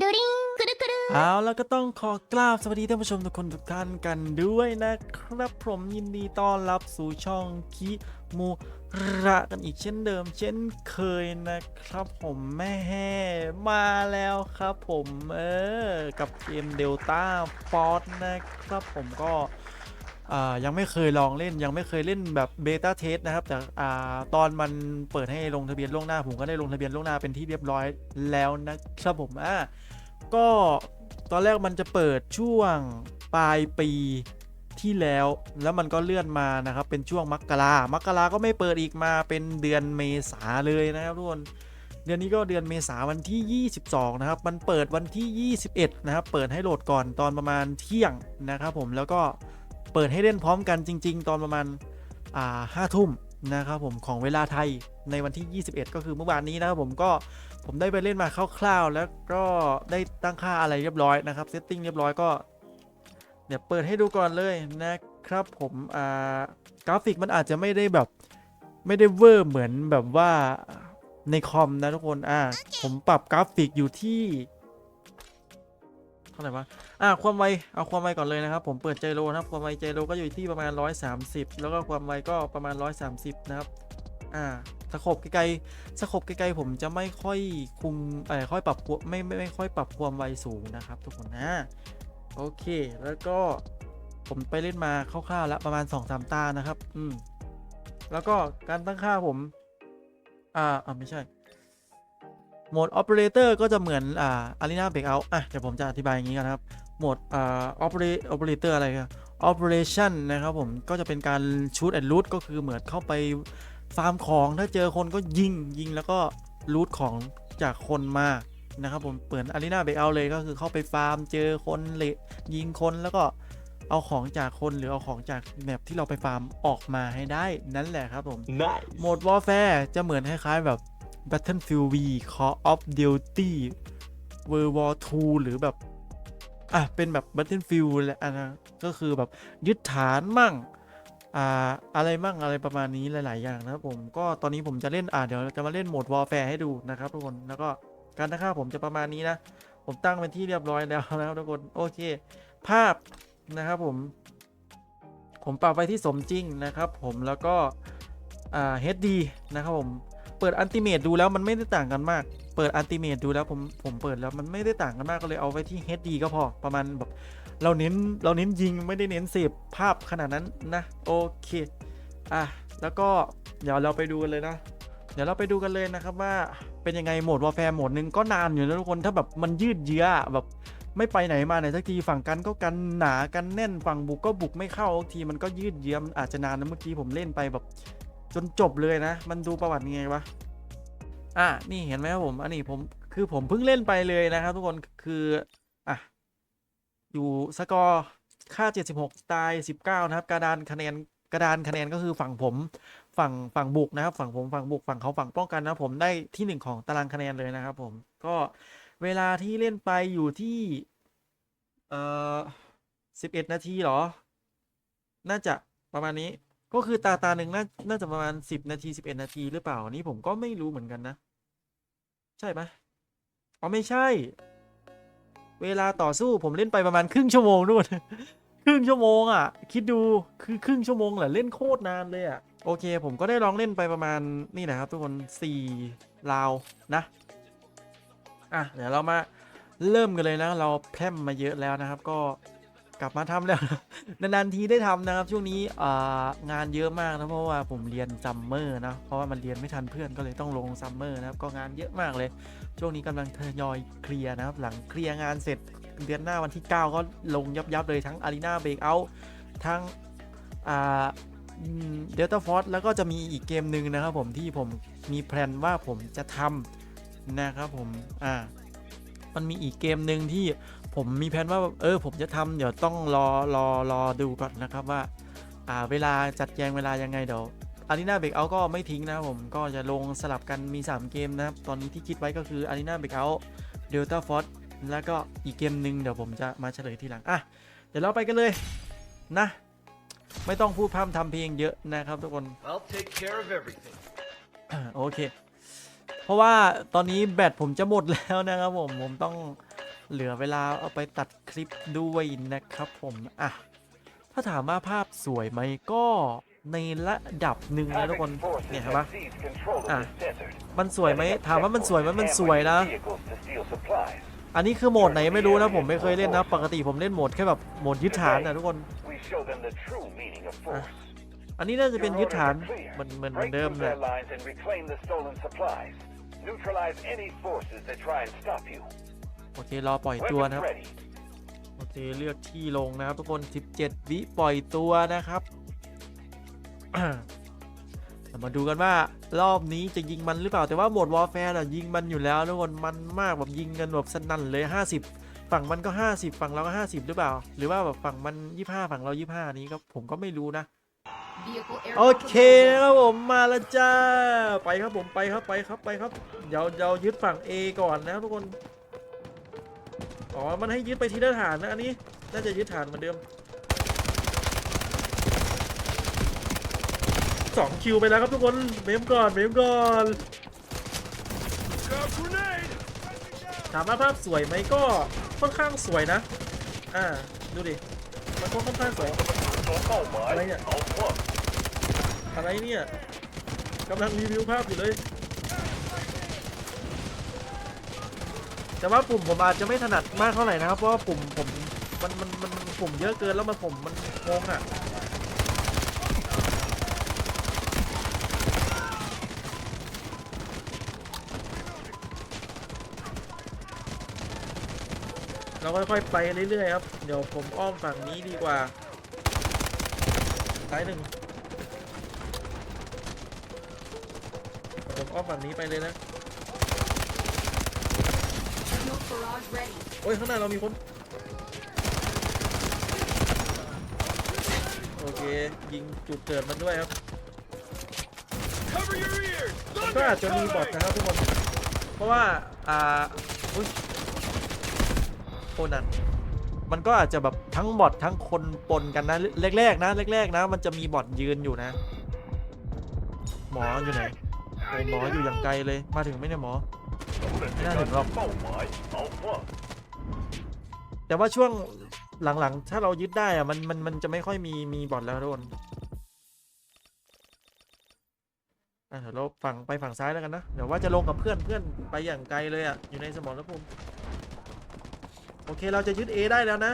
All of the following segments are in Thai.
ดูดิงกรึกรึเอาแล้วก็ต้องขอกราบสวัสดีท่านผู้ชมทุกคนทุกท่านกันด้วยนะครับผมยินดีต้อนรับสู่ช่องคิมูระกันอีกเช่นเดิม เช่นเคยนะครับผมแม่แมาแล้วครับผมเออกับเกมเดลต้าฟอสนะครับผมก็ยังไม่เคยลองเล่นยังไม่เคยเล่นแบบเบต้าเทสนะครับ แต่ตอนมันเปิดให้ลงทะเบียนล่วงหน้า ผมก็ได้ลงทะเบียนล่วงหน้าเป็นที่เรียบร้อยแล้วนะครับผมอ่า ก็ตอนแรกมันจะเปิดช่วงปลายปีที่แล้วแล้วมันก็เลื่อนมานะครับ เป็นช่วงมกรามกราก็ไม่เปิดอีกมาเป็นเดือนเมษาเลยนะครับทุกคนเดือนนี้ก็เดือนเมษาวันที่ 22 นะครับ มันเปิดวันที่ 21 นะครับ เปิดให้โหลดก่อนตอนประมาณเที่ยงนะครับผมแล้วก็เปิดให้เล่นพร้อมกันจริง ๆ ตอนประมาณอ่าห้าทุ่มนะครับผมของเวลาไทยในวันที่ 21 ก็คือเมื่อวานนี้นะครับผมก็ ผมได้ไปเล่นมาคร่าวๆ แล้วก็ได้ตั้งค่าอะไรเรียบร้อยนะครับเซตติ้งเรียบร้อยก็เดี๋ยวเปิดให้ดูก่อนเลยนะครับผมอ่ากราฟิกมันอาจจะไม่ได้แบบไม่ได้เวอร์เหมือนแบบว่าในคอมนะทุกคนอ่าผมปรับกราฟิกอยู่ที่เท่าไหร่วะอ่าความไวเอาความไวก่อนเลยนะครับ ผมเปิดไจโรนะครับความไวไจโรก็อยู่ที่ประมาณ 130 แล้วก็ความไวก็ประมาณ 130 นะครับ อ่าสโคบไกลๆสโคบไกลๆผมจะไม่ค่อยคุมเอ่อค่อยปรับควไม่ไม่ไม่ค่อยปรับความไวสูงนะครับ ทุกคนนะโอเค แล้วก็ผมไปเล่นมาคร่าวๆแล้วประมาณ 2-3 ตานะครับ อืม แล้วก็การตั้งค่าผม อ่าอ่าไม่ใช่โหมด Operator ก็จะเหมือน อ่า Arena Breakout อะ เดี๋ยวผมจะอธิบายอย่างนี้กันนะครับ โหมด อ่า Operate Operator อะไรครับ Operation นะครับผม ก็จะเป็นการ Shoot and Loot ก็คือเหมือนเข้าไป ฟาร์มของถ้าเจอคนก็ยิงยิงแล้วก็รูทของจากคนมานะครับผมเปิดอารีนาเบรกเอาเลยก็คือเข้าไปฟาร์มเจอคนเละยิงคนแล้วก็เอาของจากคนหรือเอาของจากแมปที่เราไปฟาร์มออกมาให้ได้นั่นแหละครับผม Nice. โหมด Warfare จะเหมือนคล้ายๆแบบ Battlefield V Call of Duty World War 2 หรือแบบ อะ เป็นแบบ Battlefield แหละอันนะก็คือแบบยึดฐานมั่ง อ่าอะไรมั่งอะไรประมาณนี้หลาย ๆ อย่างนะครับผมก็ตอนนี้ผมจะเล่นอ่าเดี๋ยวจะมาเล่นโหมด Warfare ให้ดูนะครับทุกคนแล้วก็การตั้งค่าผมจะประมาณนี้นะ ผมตั้งเป็นที่เรียบร้อยแล้วนะครับทุกคนโอเค ภาพนะครับผม ผมปรับไปที่สมจริงนะครับ ผมแล้วก็อ่า HD นะครับผมเปิดอันติเมตดูแล้วมันไม่ได้ต่างกันมาก เปิดอันติเมตดูแล้วผมผมเปิดแล้วมันไม่ได้ต่างกันมากก็เลยเอาไว้ที่ HD ก็พอประมาณแบบ เราเน้นเราเน้นยิงไม่ได้เน้นเสพภาพขนาดนั้นนะโอเคอะแล้วก็เดี๋ยวเราไปดูกันเลยนะ เดี๋ยวเราไปดูกันเลยนะครับว่าเป็นยังไงโหมดวอ r แฟร์โหมดหนึ่งก็นานอยู่นะทุกคนถ้าแบบมันยืดเยื้อแบบไม่ไปไหนมาไหนสักทีฝั่งกันก็กันหนากันแน่นฝั่งบุกก็บุกไม่เข้าทีมันก็ยืดเยื้อมันอาจจะนานนะเมื่อกี้ผมเล่นไปแบบ จนจบเลยนะ มันดูประวัติยังไงวะอะนี่เห็นไหมครับผมอันนี้ผมคือผมเพิ่งเล่นไปเลยนะครับทุกคนคืออะ อยู่สกอร์ค่า 76 ตาย 19 นะครับ กระดานคะแนนกระดานคะแนนก็คือฝั่งผมฝั่งฝั่งบุกนะครับ ฝั่งผมฝั่งบุกฝั่งเขาฝั่งป้องกันนะผมได้ที่หนึ่งของตารางคะแนนเลยนะครับ ผมก็เวลาที่เล่นไปอยู่ที่เอ่อ11 นาทีเหรอ น่าจะประมาณนี้ก็คือตาตาหนึ่งน่าน่าจะประมาณสิบนาทีสิบเอ็ดนาทีหรือเปล่านนี่ผมก็ไม่รู้เหมือนกันนะ ใช่ไหมอ๋อไม่ใช่ เวลาต่อสู้ผมเล่นไปประมาณครึ่งชั่วโมงนู่นครึ่งชั่วโมงอะ คิดดูคือครึ่งชั่วโมงเหรอเล่นโคตรนานเลยอะโอเค ผมก็ได้ลองเล่นไปประมาณนี่นะครับ ทุกคนสี่ราวนะอะเดี๋ยวเรามาเริ่มกันเลยนะ เราแพร่มมาเยอะแล้วนะครับ ก็กลับมาทำแล้วนานๆทีได้ทำนะครับ ช่วงนี้องานเยอะมากนะเพราะว่าผมเรียนซัมเมอร์นะเพราะว่ามันเรียนไม่ทันเพื่อนก็เลยต้องลงซัมเมอร์นะครับก็งานเยอะมากเลย ช่วงนี้กำลังทยอยเคลียร์นะครับ หลังเคลียร์งานเสร็จเดือนหน้าวันที่ 9 ก็ลงยับยับเลยทั้ง Arena Breakout ทั้งเดลต้าฟอร์แล้วก็จะมีอีกเกมหนึ่งนะครับผมที่ผมมีแพลนว่าผมจะทำนะครับผมอ่ามันมีอีกเกมหนึ่งที่ผมมีแผนว่าเออผมจะทำเดี๋ยวต้องรอรอรอดูก่อนนะครับว่า อ่าเวลาจัดแจงเวลายังไงเดี๋ยว อารีนาเบรกเอาก็ไม่ทิ้งนะครับผมก็จะลงสลับกันมี 3 เกมนะครับ ตอนนี้ที่คิดไว้ก็คืออารีนาเบรกเอาเดลต้าฟอร์แล้วก็อีกเกมหนึ่งเดี๋ยวผมจะมาเฉลยทีหลัง อะ เดี๋ยวเราไปกันเลยนะ ไม่ต้องพูดพร่ำทำเพลงเยอะนะครับทุกคน I'll take care of everything. โอเค เพราะว่าตอนนี้แบตผมจะหมดแล้วนะครับผม ผมต้องเหลือเวลาเอาไปตัดคลิปด้วยนะครับผม อะ ถ้าถามว่าภาพสวยไหมก็ ในระดับหนึ่งนะทุกคนเนี่ยเห็นปะอะมันสวยไหมถามว่ามันสวยไหมมันสวยนะ อันนี้คือโหมดไหนไม่รู้นะผมไม่เคยเล่นนะ ปกติผมเล่นโหมดแค่แบบโหมดยึดฐานนะทุกคนอันนี้น่าจะเป็นยึดฐานเหมือนเหมือนเหมือนเดิมแหละ Neutralize any forces that try and stop you. โอเครอปล่อยตัว Weapons นะครับ ready. โอเคเลือกที่ลงนะครับทุกคน 17 วิปล่อยตัวนะครับเรา มาดูกันว่ารอบนี้จะยิงมันหรือเปล่าแต่ว่าโหมดวอลแฟร์อะยิงมันอยู่แล้วทุกคนมันมากแบบยิงกันแบบสนั่นเลย 50 ฝั่งมันก็ 50 ฝั่งเราก็ 50 หรือเปล่า หรือว่าแบบฝั่งมัน 25 ฝั่งเรา 25 นี้ก็ผมก็ไม่รู้นะโอเคนะครับผมมาแล้วจ้า ไปครับผมไปครับไปครับไปครับเดี๋ยวเรายึดฝั่ง A ก่อนนะทุกคนอ๋อมันให้ยึดไปทีละฐานนะอันนี้น่าจะยึดฐานเหมือนเดิม สองคิวไปแล้วครับทุกคนเมมก่อนเมมก่อนถามว่าภาพสวยไหมก็ค่อนข้างสวยนะ อ่าดูดิมันก็ค่อนข้างสวยอะไรเนี่ยอะไรเนี่ยกำลังรีวิวภาพอยู่เลย แต่ว่าปุ่มผมอาจจะไม่ถนัดมากเท่าไหร่นะครับ เพราะว่าปุ่มผมมันมันมันมันปุ่มเยอะเกินแล้วมันผมมันงงอะ เราค่อยๆไปเรื่อยๆครับ เดี๋ยวผมอ้อมฝั่งนี้ดีกว่าซ้ายหนึ่งผมอ้อมฝั่งนี้ไปเลยนะโอ้ยข้างหน้าเรามีคนโอเค ยิงจุดเกิดมันด้วยครับมันก็อาจจะมีบอทนะครับทุกคน เพราะว่า อ่าอุ้ยโค นันมันก็อาจจะแบบทั้งบอททั้งคนปนกันนะแรกๆนะแรกๆนะ มันจะมีบอทยืนอยู่นะ หมออยู่ไหนโอ้หมออยู่อย่างไกลเลยมาถึงไหมเนี่ยหมอไม่น่าถึงหรอกแต่ว่าช่วงหลังๆ ถ้าเรายึดได้อะมันมันมันจะไม่ค่อยมีมีบอทแล้วทุกคนอะเดี๋ยวเราฝั่งไปฝั่งซ้ายแล้วกันนะ เดี๋ยวว่าจะลงกับเพื่อนเพื่อนไปอย่างไกลเลยอะอยู่ในสมรภูมิ โอเคเราจะยึด A ได้แล้วนะ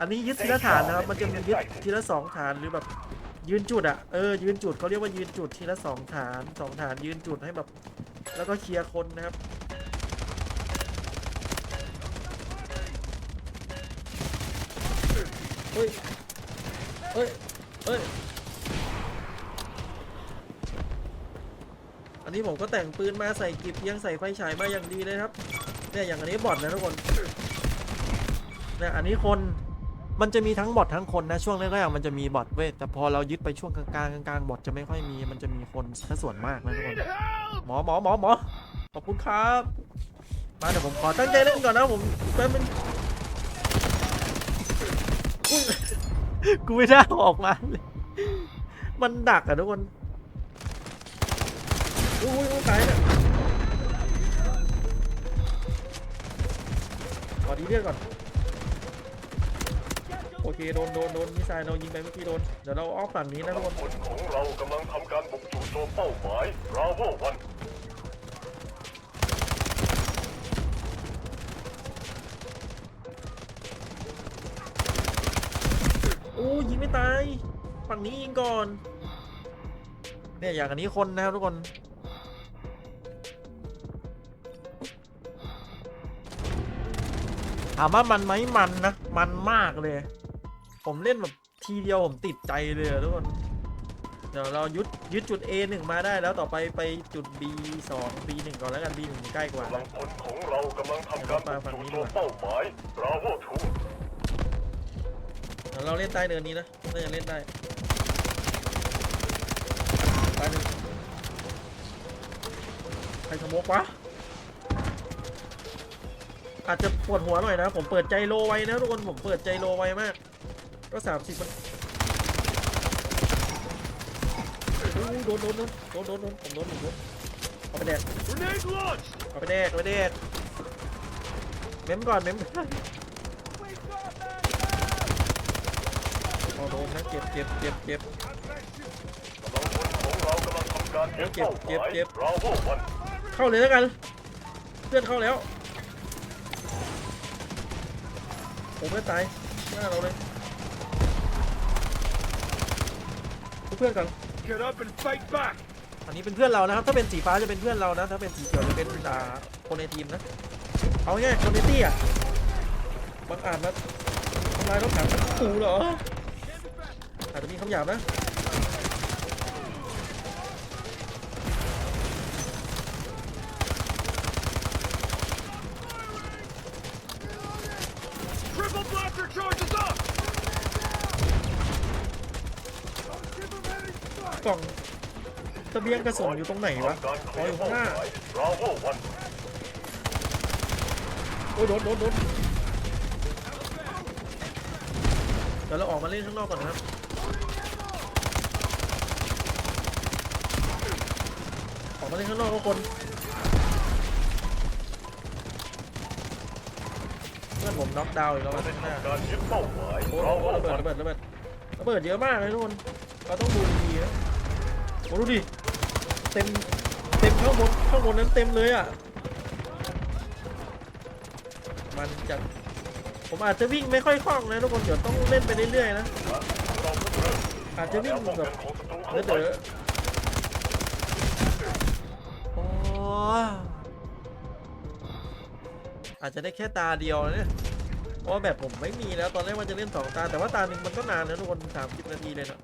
อันนี้ยึดทีละฐานนะครับ มันจะมียึดทีละสองฐานหรือแบบยืนจุดอะ เออยืนจุดเขาเรียกว่ายืนจุดทีละสองฐานสองฐานยืนจุดให้แบบ แล้วก็เคลียร์คนนะครับ เฮ้ย เฮ้ย เฮ้ย อันนี้ผมก็แต่งปืนมาใส่กิบยังใส่ไฟฉายมาอย่างดีเลยครับ เนี่ยอย่างอันนี้บอทนะทุกคนเนี่ยอันนี้คนมันจะมีทั้งบอททั้งคนนะช่วงแรกๆมันจะมีบอทเว้ยแต่พอเรายึดไปช่วงกลางๆกลางๆบอทจะไม่ค่อยมีมันจะมีคนแค่ส่วนมากนะทุกคนหมอหมอหมอหมอขอบคุณครับมาเดี๋ยวผมขอตั้งใจเล่นก่อนนะผมแป๊บนึงกูไม่ได้ออกมาเลยมันดักอะทุกคนอุ้ยอุ้ยตายเนี่ยขอดีเลือดก่อน โอเคโดนโดนโดนมิสไซล์เรายิงไปเมื่อกี้โดน เดี๋ยวเราออกฝั่งนี้นะทุกคนผลของเรากำลังทำการบุกจู่โจมเป้าหมายราโววันโอ้ยิงไม่ตาย ฝั่งนี้ยิงก่อน เนี่ยอย่างอันนี้คนนะครับทุกคนถามว่ามันไหมมันนะ มันมากเลย ผมเล่นแบบทีเดียวผมติดใจเลยอะทุกคน เดี๋ยวเรายึดยึดจุด A 1มาได้แล้วต่อไปไปจุด B 2 B 1ก่อนแล้วกัน B 1ใกล้กว่ากำลันะงพลของเรากำลังทำการบุกจู่โจมเป้าหมายราโวทูเดี๋ยวเราเล่นใต้เนินนี้นะน่าจะเล่นได้ใต้เนินใครสโมกวะอาจจะปวดหัวหน่อยนะ ผมเปิดใจโลไว้นะทุกคนผมเปิดใจโลไว้มาก ก็สามสิบมันอู้โดนโดนโดนโดนโดนโดนผมโดนผมโดนเอาไปแดก Grenade launch เอาไปแดกเอาไปแดกเมมก่อนเมมก่อนเอาโดนนะเจ็บเจ็บเจ็บเจ็บกำลังพลของเรากำลังทำการยึดเป้าหเจ็บมายเจ็บราโววันเข้าเลยแล้วกันเพื่อนเข้าแล้วโอ้เพื่อนตายหน้าเราเลยดู เพื่อนก่อน Get up and fight back อันนี้เป็นเพื่อนเรานะครับ ถ้าเป็นสีฟ้าจะเป็นเพื่อนเรานะ ถ้าเป็นสีเขียวจะเป็นอ่าคนในทีมนะ เอาง่ายๆคอมเนตี้อะบางอาจนะทำลายรถถังกูเหรออาจจะมีคำหยาบนะ Triple blaster charges up กล่อง ตะเบียงกระสุนอยู่ตรงไหนวะคอ๋ออยู่ข้างหน้าโอ้ยโดนโดนโดนเดี๋ยวเราออกมาเล่นข้างนอกก่อนนะครับออกมาเล่นข้างนอกทุกคนเพื่อนผมน็อกดาวน์อีกแล้วมาข้างหน้าการยึดเป้าหมายโอ้ราโหระเบิดระเบิดระเบิดระเบิดเยอะมากเลยทุกคนเราต้องดูดีๆนะโอ้ดูดิ เต็มเต็มข้างบนข้างบนนั้นเต็มเลยอะ มันจะผมอาจจะวิ่งไม่ค่อยคล่องนะทุกคนเดี๋ยวต้องเล่นไปเรื่อยๆนะอาจจะวิ่งแบบเดี๋ยวเดี๋ยวโออาจจะได้แค่ตาเดียวนะเนี่ยเพราะแบบผมไม่มีแล้วตอนแรกว่าจะเล่นสองตา แต่ว่าตาหนึ่งมันก็นานนะทุกคนสามสิบนาทีเลยนะ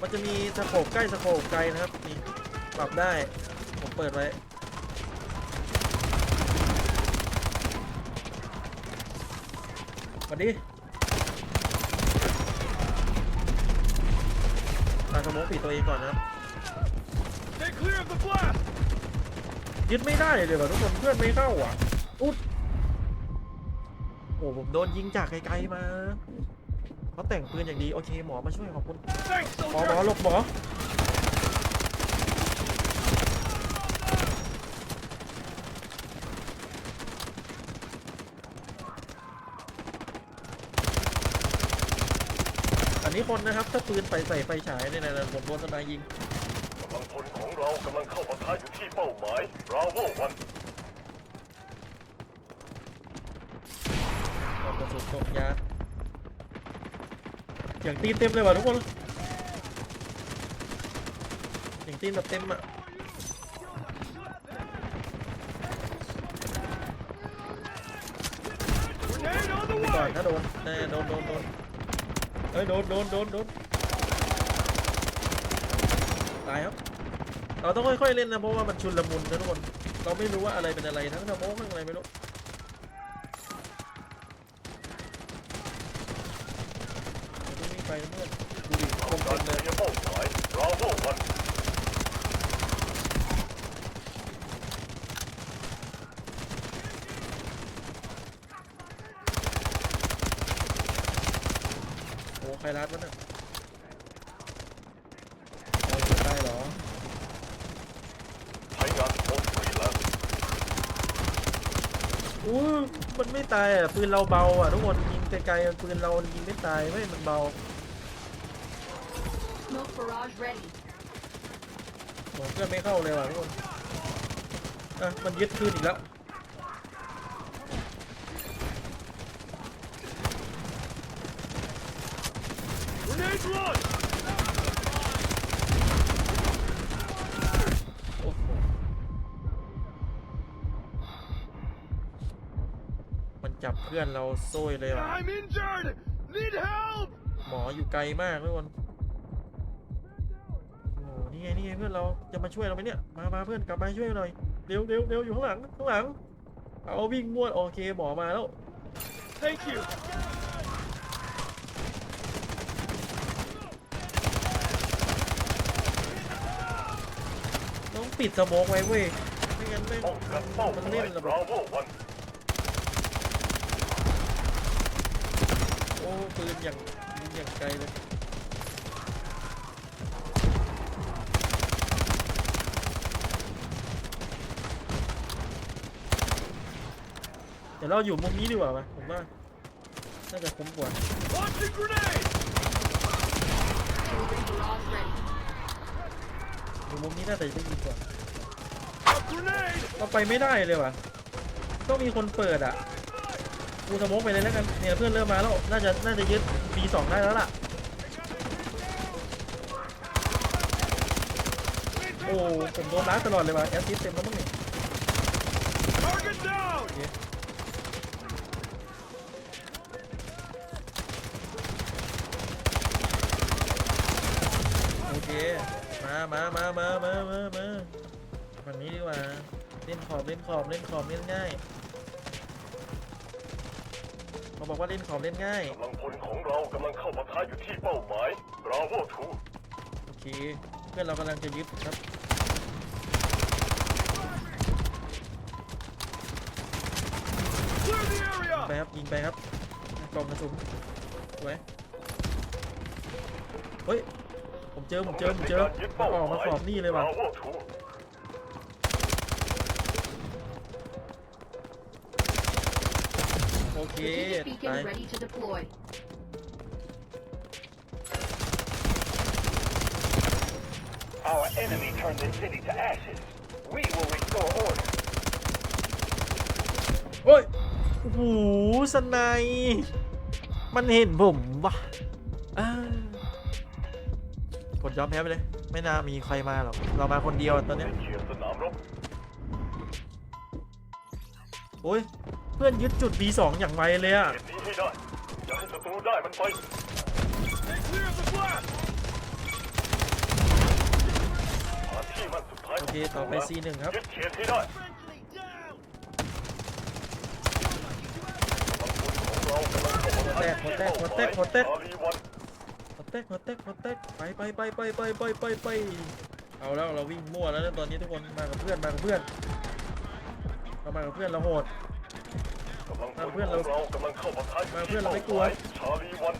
มันจะมีสโคปใกล้สโคปไกลนะครับนี่ ปรับได้ ผมเปิดไว้ สวัสดีตาสโมกปิดตัวเองก่อนนะครับ Stay clear of the blast ยึดไม่ได้เลยแบบทุกคนเพื่อนไม่เข้าอะ อุ๊ดโอ้ผมโดนยิงจากไกลๆมาเขาแต่งปืนอย่างดี โอเคหมอมาช่วยขอบคุณ Thanks หมอหมอ soldier หลบหมอ อันนี้คนนะครับ ถ้าปืนใส่ใส่ไฟฉายเนี่ยนะผมโดนสนายยิงกำลังพลของเรากำลังเข้าปะทะอยู่ที่เป้าหมายราโววันเอากระสุนตกยาอย่างตีนเต็มเลยว่ะทุกคนอย่างตีนแบบเต็มอะ Grenade on the ก่อน way ถ้าโดนแน่โดนโดนโดน เฮ้ยโดนโดนโดนโดนตายครับเราต้องค่อยๆเล่นนะเพราะว่ามันชุนละมุนนะทุกคน เราไม่รู้ว่าอะไรเป็นอะไรทั้งสมองทั้งอะไรไม่รู้เดี๋ยววิ่งไปนะเพื่อนดูดิคมกาเต็รมเคเลย ลียร์เป้าหมายราโววัน โอ้ใครรัดวะเนี่ยเอาไม่ได้เหรอ ใช้งานโคตรฟรีแล้วอู้มันไม่ตายอะปืนเราเบาอะทุกคนยิงไกลๆปืนเรายิงไม่ตายไม่มันเบา Smoke barrage ready. โหเพื่อนไม่เข้าเลยว่ะทุกคนอะมันยึดคืนอีกแล้ว Grenade launch โอ้โห มันจับเพื่อนเราโซ่ยเลยว่ะ I'm injured need help หมออยู่ไกลมากทุกคนโอ้โหนี่ไงนี่ไงเพื่อนเราจะมาช่วยเราไหมเนี่ย มามาเพื่อนกลับมาช่วยหน่อย เร็วเร็วเร็วอยู่ข้างหลังข้างหลัง เอาวิ่งม้วนโอเคหมอมาแล้ว thank you ต้อง ปิดสโมองไว้เว้ย ไม่งั้นไม่ป้องกันเป้าหมันมาเล่ยนระเบิราดโววันโอ้ปืนอย่างยิงอย่างไกลเลยใจดี๋ยวเราอยู่มุมนี้ดีกว่าไหมผมว่าน่าจะคุ้มกว่า Launching grenade! Artillery barrage ready. อยู่มุมนี้น่าจะได้ดีกว่า A grenade! เราไปไม่ได้เลยว่ะ ต้องมีคนเปิดอะ กูสโมกไปเลยแล้วกันเนี่ยเพื่อนเริ่มมาแล้ว น่าจะน่าจะยึด B2 ได้แล้วล่ะ โอ้ผมโดนล้าตลอดเลยว่ะแอสซิสเต็มแล้วมั้งนี่ Target down! โอเค มามามามามามามาวันนี้ดีกว่า เล่นขอบเล่นขอบเล่นขอบเล่นง่ายเขาบอกว่าเล่นขอบเล่นง่าย กำลังพลของเรากำลังเข้าปะทะอยู่ที่เป้าหมายบราโวทูโอเค เพื่อนเรากำลังจะยึดครับไปครับยิงไปครับกล่องกระสุนสวยเฮ้ย ผมเจอผมเจอผมเจอมาออกมาขอบนี่เลยว่ะบราโวทูโอเค Strategic ตาย beacon ready to deploy. Our enemy turned this city to ashes. We will restore order. โอ้ยโอ้โหสไนยมันเห็นผมวะอ้ากด ยอมแพ้ไปเลย ไม่น่ามีใครมาหรอก เรามาคนเดียวตอนเนี้ยเขียนสนามรบโอ้ย เพื่อนยึดจุด B2 อย่างไวเลยอะเก็บนี้ให้ได้ อย่าให้ศัตรูได้มันไป Stay clear of the blast! หาที่มันสุดท้ายโอเคต่อไป C1 ครับ ยึดเขตให้ได้กำลังพลของเรากำลังเข้าปะทะอยู่ที่เป้าหมายหัวแตกหัวแตกหัวแตกชาลีวัน แตกหัวแตกหัวแตกไปไปไปไปไปไปไปไปเอาแล้วเราวิ่งมั่วแล้วนะตอนนี้ทุกคนมากับเพื่อนมากับเพื่อนเรามากับเพื่อนเราโหดกำลังพลเพื่อนขเราองเรากำลังเข้าปะทะอยู่มาเพื่ที่อนเราเป้าไม่หกลัวมายชาลีวัน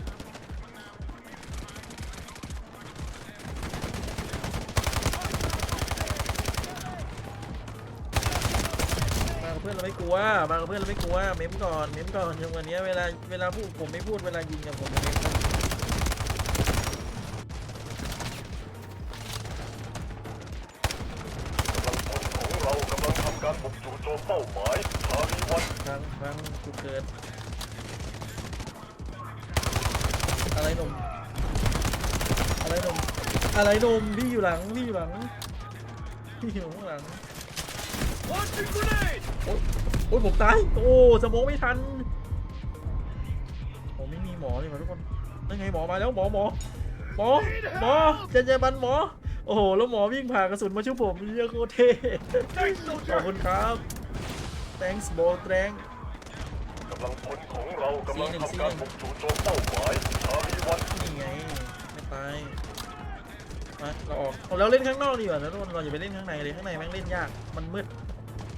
มากับเพื่อนเราไม่กลัวมากับเพื่อนเราไม่กลัวเม้มก่อนเม้มก่อนอย่างวันนี้เวลาเวลาพูดผมไม่พูดเวลายิงกับผมจะเม้มครับ กำลังพลของเรากำลังทำการบุกจู่โจมเป้าหมายชาลีวัน ครั้ งครั้งจุดเกิด อะไรหนุ่ม อะไรหนุ่ม อะไรหนุ่มพี่อยู่หลังพี่อยู่หลังพี่อยู่ข้างหลัง โอ๊ยโอ๊ยผมตาย โอ้สมองไม่ทันผมไม่มีหมอเลยว่ะทุกคนนั่นไงหมอมาแล้วหมอหมอหมอหมอเจเจบันหมอ โอ้โห แล้วหมอวิ่งผ่ากระสุนมาช่วยผมเยอะโคตรเท่ขอบคุณครับ thanks b o t r a n กำลังพลของเรากำลังทำการบุกจู่โจมเป้าหมายชาลีวันนี่ไง ไม่ตายมาเราออกเอาเราเล่นข้างนอกดีกว่านะทุกคนเราอย่าไปเล่นข้างในเลยข้างในแม่งเล่นยาก มันมืด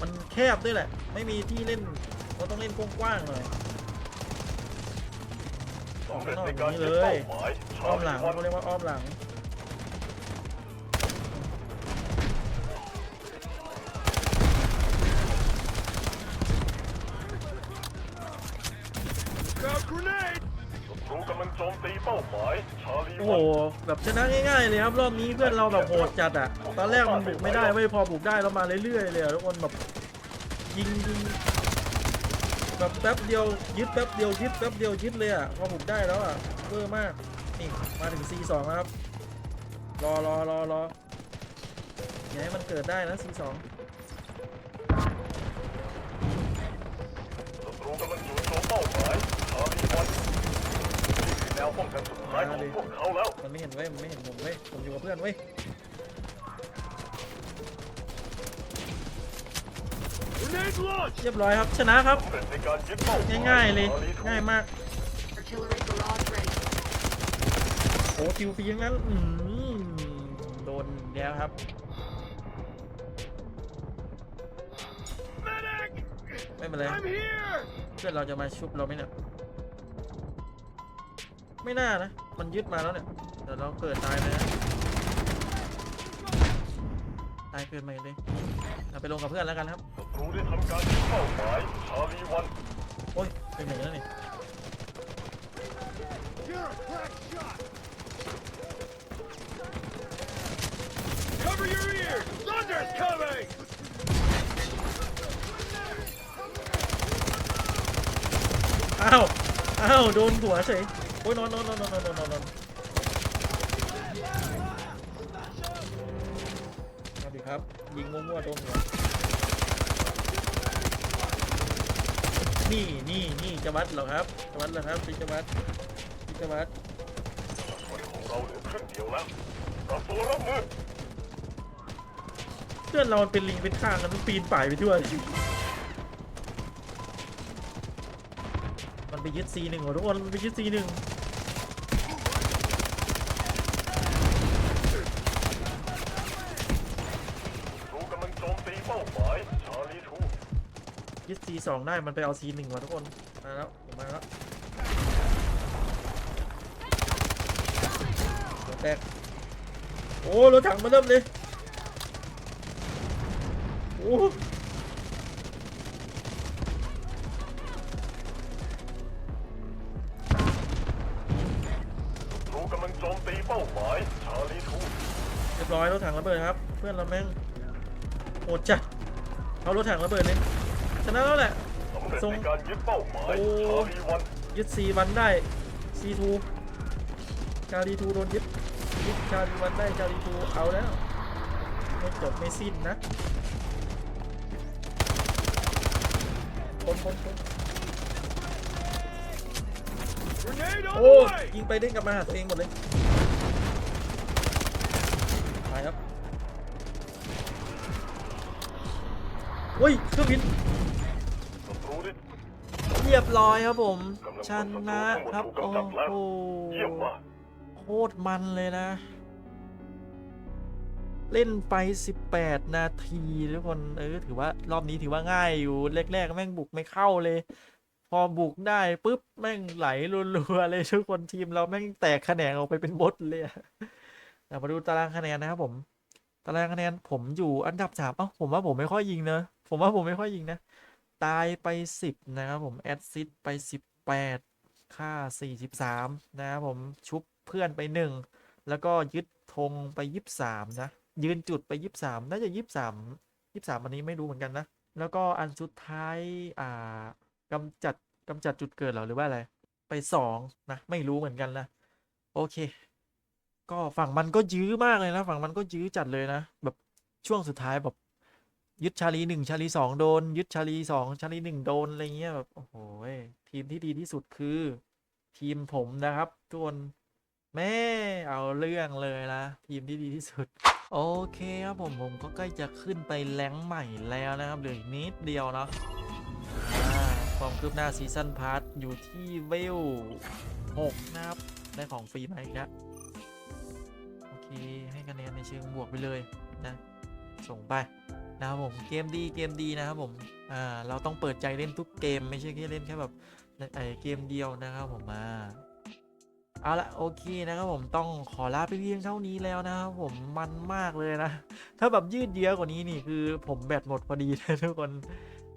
มันแคบด้วยแหละ ไม่มีที่เล่น เราต้องเล่นกว้างๆหน่อยสำเร็จในการยึดเป้าหมายอ้อมหลังเขาเรียกว่าอ้อมหลัง โจมตีเป้าหมายชาลีโอ้โห แบบชนะง่ายๆเลยครับ รอบนี้เพื่อนเราแบบโหดจัดอะตอนแรกมันบุกไม่ได้เว้ยพอบุกได้เรามาเรื่อยๆเลยอะทุกคนแบบยิงยิงแบบแป๊บเดียวยึดแป๊บเดียวยึดแป๊บเดียวยึดเลยอะพอบุกได้แล้วอะเวอร์มากนี่มาถึง C2 แล้วครับรอรอรอรออย่าให้มันเกิดได้นะ C2 ป้องกันสุดท้ายของพวกเขาแล้วมันไม่เห็นเว้ยมันไม่เห็นผมเว้ยผมอยู่กับเพื่อนเว้ยเรียบร้อยครับชนะครับเร็จในการยึดเป้าง่ายๆเลยง่ายมากโอ้คิวฟรีงั้นอืมโดนแล้วครับไม่เป็นไรเพื่อนเราจะมาชุบเราไหมเนี่ย ไม่น่านะ มันยึดมาแล้วเนี่ย เดี๋ยวเราเกิดตายเลยนะตายเกินไปเลยเราไปลงกับเพื่อนแล้วกันครับศัตรูได้ทำการยึดเป้าหมายชาลีวันโอ้ยเป็นไหนแล้วนี่ Cover your ears! Thunder's coming! อ้าว อ้าว โดนหัวเฉยโอ้ยนอนนอนนอนนอนนอนนอนนอนสวัสดีครับ ยิงมั่วๆโดนหัวนี่นี่นี่จะวัดเหรอครับจะวัดเหรอครับพี่จะวัดพี่จะวัดคนของเราเหลือครึ่งเดียวแล้วรับตัวรับมือเพื่อนเรามันเป็นลิงเป็นข้างกันมันปีนป่ายไปทั่วเลยมันไปยึดซีหนึ่งเหรอทุกคนมันไปยึดซีหนึ่ง รู้กำลังโจมตีเป้าหมาย ชาลีทู ยึดซี สองได้มันไปเอาซีหนึ่งว่ะทุกคนมาแล้วผมมาแล้วหัวแตกโอ้รถถังมาเริ่มเลยโอ้รู้กำลังโจมตีเป้าหมายชาลีทูเรียบร้อยรถถังระเบิดครับ เพื่อนเราแม่งโหดจัดเอารถถังระเบิดเลย ชนะแล้วแหละ สำเร็จทรงในการยึดเป้าหมายโอ้ชาลีวันยึดซีวันได้ซีทูชาลีทูโดนยึดยึดชาลีวันได้ชาลีทูเอาแล้วไม่จบไม่สิ้นนะคนคนคน Grenade on โอ้ the way! ยิงไปเด้งกลับมาหาตัวเองหมดเลย เฮ้ยเครื่องบินศัตรูได้เรียบร้อยครับผมชนะครับโอ้โหเยี่ยมมากโคตรมันเลยนะ เล่นไป 18 นาทีทุกคนเออถือว่ารอบนี้ถือว่าง่ายอยู่แรกๆแม่งบุกไม่เข้าเลย พอบุกได้ปุ๊บแม่งไหลรัวๆเลยทุกคนทีมเราแม่งแตกแขนงออกไปเป็นบดเลยอะเดี๋ยวมาดูตารางคะแนนนะครับผม ตารางคะแนนผมอยู่อันดับสามเอ้าผมว่าผมไม่ค่อยยิงนะผมว่าผมไม่ค่อยยิงนะ ตายไป10นะครับผมแอดซิดไป18ค่า43นะครับผมชุบเพื่อนไป1แล้วก็ยึดธงไป23นะ ยืนจุดไป23น่าจะ23 23อันนี้ไม่รู้เหมือนกันนะ แล้วก็อันสุดท้ายอ่ากำจัดกำจัดจุดเกิดเหรอหรือว่าอะไรไป2นะไม่รู้เหมือนกันนะโอเค ก็ฝั่งมันก็ยื้อมากเลยนะ ฝั่งมันก็ยื้อจัดเลยนะ แบบช่วงสุดท้ายแบบยึดชาลีหนึ่งชาลีสองโดน ยึดชาลีสองชาลีหนึ่งโดน อะไรเงี้ยแบบโอ้โหทีมที่ดีที่สุดคือ ทีมผมนะครับทุกคนแม่เอาเรื่องเลยนะ ทีมที่ดีที่สุด โอเคครับผมผมก็ใกล้จะขึ้นไปแรงใหม่แล้วนะครับเหลืออีกนิดเดียวเนาะความคืบหน้าซีซั่นพาร์ทอยู่ที่เวล6นะครับ ได้ของฟรีมาอีกแล้ วโอเคให้คะแนนในเชิงบวกไปเลยนะ ส่งไปนะครับผมเกมดีเกมดีนะครับผมอ่าเราต้องเปิดใจเล่นทุกเกมไม่ใช่แค่เล่นแค่แบบไอเกมเดียวนะครับผมมาเอาละโอเคนะครับผมต้องขอลาไปเพียงเท่านี้แล้วนะครับผมมันมากเลยนะ ถ้าแบบยืดเยื้อกว่านี้นี่คือผมแบตหมดพอดีนะทุกคน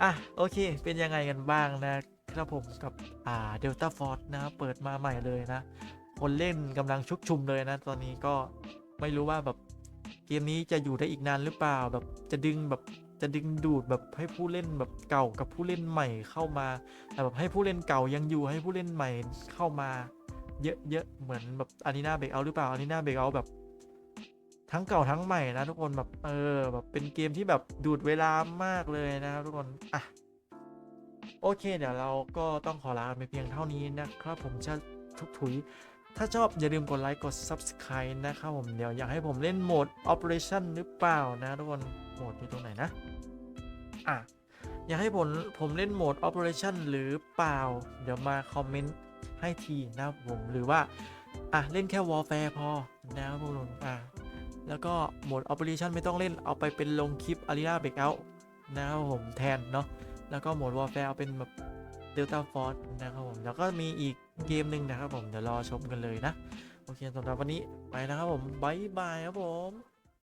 อะโอเค เป็นยังไงกันบ้างนะครับผมกับอ่าเดลต้าฟอร์นะครับเปิดมาใหม่เลยนะ คนเล่นกำลังชุกชุมเลยนะ ตอนนี้ก็ ไม่รู้ว่าแบบเกมนี้จะอยู่ได้อีกนานหรือเปล่าแบบจะดึงแบบจะดึงดูดแบบให้ผู้เล่นแบบเก่ากับผู้เล่นใหม่เข้ามาแต่แบบให้ผู้เล่นเก่ายังอยู่ให้ผู้เล่นใหม่เข้ามา เยอะๆเหมือนแบบอานีนาเบรกเอาหรือเปล่าอานีนาเบรกเอาแบบ ทั้งเก่าทั้งใหม่นะทุกคนแบบเออแบบเป็นเกมที่แบบดูดเวลามากเลยนะครับทุกคนอะโอเคเดี๋ยวเราก็ต้องขอลาไปเพียงเท่านี้นะครับ ผมจะทุกถุย ถ้าชอบอย่าลืมกดไลค์กด Subscribe นะครับผมเดี๋ยวอยากให้ผมเล่นโหมด Operation หรือเปล่านะทุกคนโหมดอยู่ตรงไหนนะอะอยากให้ผมผมเล่นโหมด Operation หรือเปล่า เดี๋ยวมาคอมเมนต์ให้ทีนะครับผมหรือว่าอะเล่นแค่ Warfare พอนะครับผมอะแล้วก็โหมด Operation ไม่ต้องเล่นเอาไปเป็นลงคลิป Arena Breakout นะครับผมแทนเนาะแล้วก็โหมด Warfare เอาเป็นแบบ Delta Force นะครับผม แล้วก็มีอีกเกมหนึ่งนะครับผม เดี๋ยวรอชมกันเลยนะ โอเคสำหรับวันนี้ไปนะครับผมบายบายครับผม